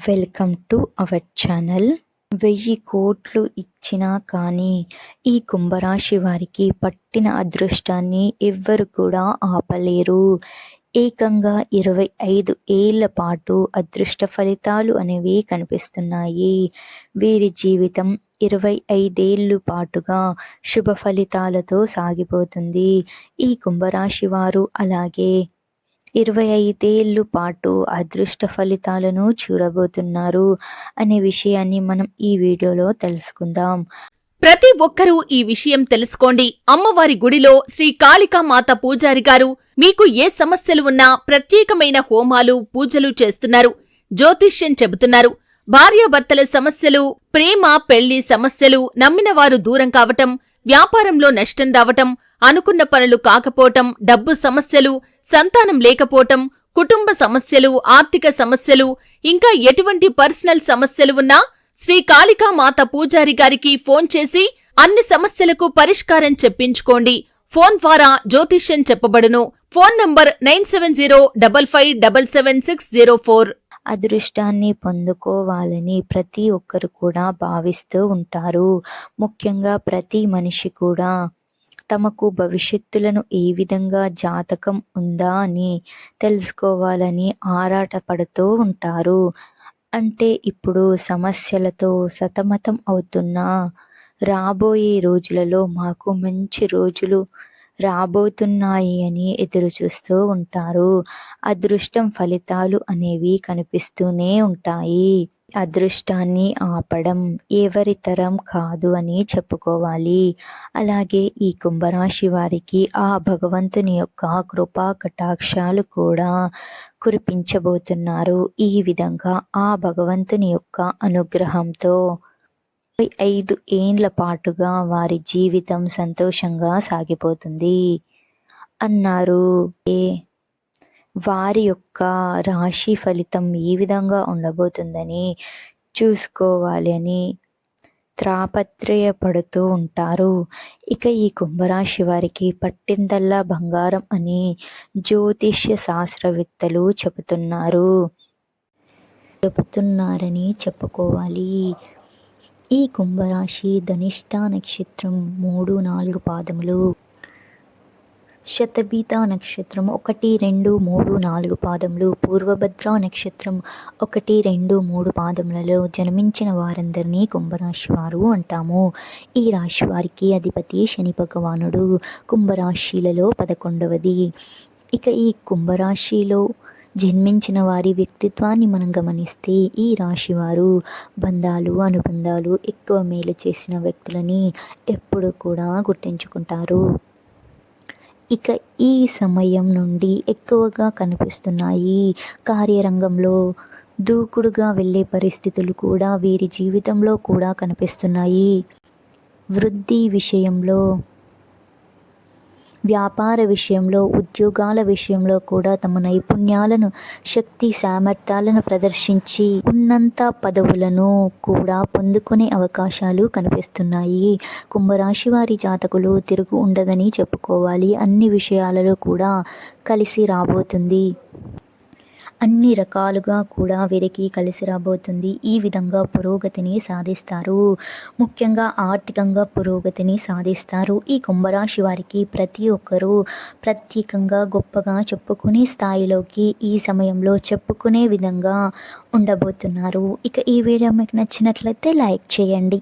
Welcome to our channel వెయ్యి కోట్లు ఇచ్చినా కానీ ఈ కుంభరాశి వారికి పట్టిన అదృష్టాన్ని ఎవ్వరు కూడా ఆపలేరు. ఏకంగా ఇరవై ఐదు ఏళ్ళ పాటు అదృష్ట ఫలితాలు అనేవి కనిపిస్తున్నాయి. వీరి జీవితం ఇరవై ఐదేళ్ళు పాటుగా శుభ ఫలితాలతో సాగిపోతుంది. ఈ కుంభరాశి వారు అలాగే ఇరవై ఐదేళ్ళు పాటు అదృష్ట ఫలితాలను చూడబోతున్నారు అనే విషయాన్ని మనం ఈ వీడియోలో తెలుసుకుందాం. ప్రతి ఒక్కరూ ఈ విషయం తెలుసుకోండి. అమ్మవారి గుడిలో శ్రీ కాళికామాత పూజారి గారు మీకు ఏ సమస్యలు ఉన్నా ప్రత్యేకమైన హోమాలు పూజలు చేస్తున్నారు. జ్యోతిష్యం చెబుతున్నారు. భార్యాభర్తల సమస్యలు ప్రేమ పెళ్ళి సమస్యలు నమ్మినవారు దూరం కావటం వ్యాపారంలో నష్టం రావటం అనుకున్న పనులు కాకపోవటం డబ్బు సమస్యలు సంతానం లేకపోవటం కుటుంబ సమస్యలు ఆర్థిక సమస్యలు ఇంకా ఎటువంటి పర్సనల్ సమస్యలు ఉన్నా శ్రీ కాళికామాత పూజారి గారికి ఫోన్ చేసి అన్ని సమస్యలకు పరిష్కారం చెప్పించుకోండి. ఫోన్ ద్వారా జ్యోతిష్యం చెప్పబడును. Phone number nine seven zero double five double seven six zero four. అదృష్టాన్ని పొందుకోవాలని ప్రతి ఒక్కరు కూడా భావిస్తూ ఉంటారు. ముఖ్యంగా ప్రతి మనిషి కూడా. తమకు భవిష్యత్తులను ఏ విధంగా జాతకం ఉందా అని తెలుసుకోవాలని ఆరాటపడుతూ ఉంటారు. అంటే ఇప్పుడు సమస్యలతో సతమతం అవుతున్నా రాబోయే రోజులలో మాకు మంచి రోజులు రాబోతున్నాయి అని ఎదురు చూస్తూ ఉంటారు. అదృష్టం ఫలితాలు అనేవి కనిపిస్తూనే ఉంటాయి. అదృష్టాన్ని ఆపడం ఎవరి తరం కాదు అని చెప్పుకోవాలి. అలాగే ఈ కుంభరాశి వారికి ఆ భగవంతుని యొక్క కృపా కటాక్షాలు కూడా కురిపించబోతున్నారు. ఈ విధంగా ఆ భగవంతుని యొక్క అనుగ్రహంతో ఐదు ఏండ్ల పాటుగా వారి జీవితం సంతోషంగా సాగిపోతుంది. అన్నారు. ఏ? వారి యొక్క రాశి ఫలితం ఈ విధంగా ఉండబోతుందని చూసుకోవాలి అని త్రాపత్రయపడుతూ ఉంటారు. ఇక ఈ కుంభరాశి వారికి పట్టిందల్లా బంగారం అని జ్యోతిష్య శాస్త్రవేత్తలు చెబుతున్నారు. చెబుతున్నారని చెప్పుకోవాలి. ఈ కుంభరాశి ధనిష్ట నక్షత్రం మూడు నాలుగు పాదములు. శతబీత నక్షత్రం ఒకటి రెండు మూడు నాలుగు పాదములు. పూర్వభద్ర నక్షత్రం ఒకటి రెండు మూడు పాదములలో జన్మించిన వారందరినీ కుంభరాశి వారు అంటాము. ఈ రాశి వారికి అధిపతి శని భగవానుడు. కుంభరాశిలలో పదకొండవది. ఇక ఈ కుంభరాశిలో జన్మించిన వారి వ్యక్తిత్వాన్ని మనం గమనిస్తే ఈ రాశివారు బంధాలు అనుబంధాలు ఎక్కువ మేలు చేసిన వ్యక్తులని ఎప్పుడు కూడా గుర్తించుకుంటారు. ఇక ఈ సమయం నుండి ఎక్కువగా కనిపిస్తున్నాయి కార్యరంగంలో దూకుడుగా వెళ్ళే పరిస్థితులు కూడా వీరి జీవితంలో కూడా కనిపిస్తున్నాయి. వృద్ధి విషయంలో వ్యాపార విషయంలో ఉద్యోగాల విషయంలో కూడా తమ నైపుణ్యాలను శక్తి సామర్థ్యాలను ప్రదర్శించి ఉన్నంత పదవులను కూడా పొందుకునే అవకాశాలు కనిపిస్తున్నాయి. కుంభరాశి వారి జాతకులు తిరుగు ఉండదని చెప్పుకోవాలి. అన్ని విషయాలలో కూడా కలిసి రాబోతుంది. అన్ని రకాలుగా కూడా వీరికి కలిసి రాబోతుంది. ఈ విధంగా పురోగతిని సాధిస్తారు. ముఖ్యంగా ఆర్థికంగా పురోగతిని సాధిస్తారు. ఈ కుంభరాశి వారికి ప్రతి ఒక్కరూ ప్రత్యేకంగా గొప్పగా చెప్పుకునే స్థాయిలోకి ఈ సమయంలో చెప్పుకునే విధంగా ఉండబోతున్నారు. ఇక ఈ వీడియో మీకు నచ్చినట్లయితే లైక్ చేయండి.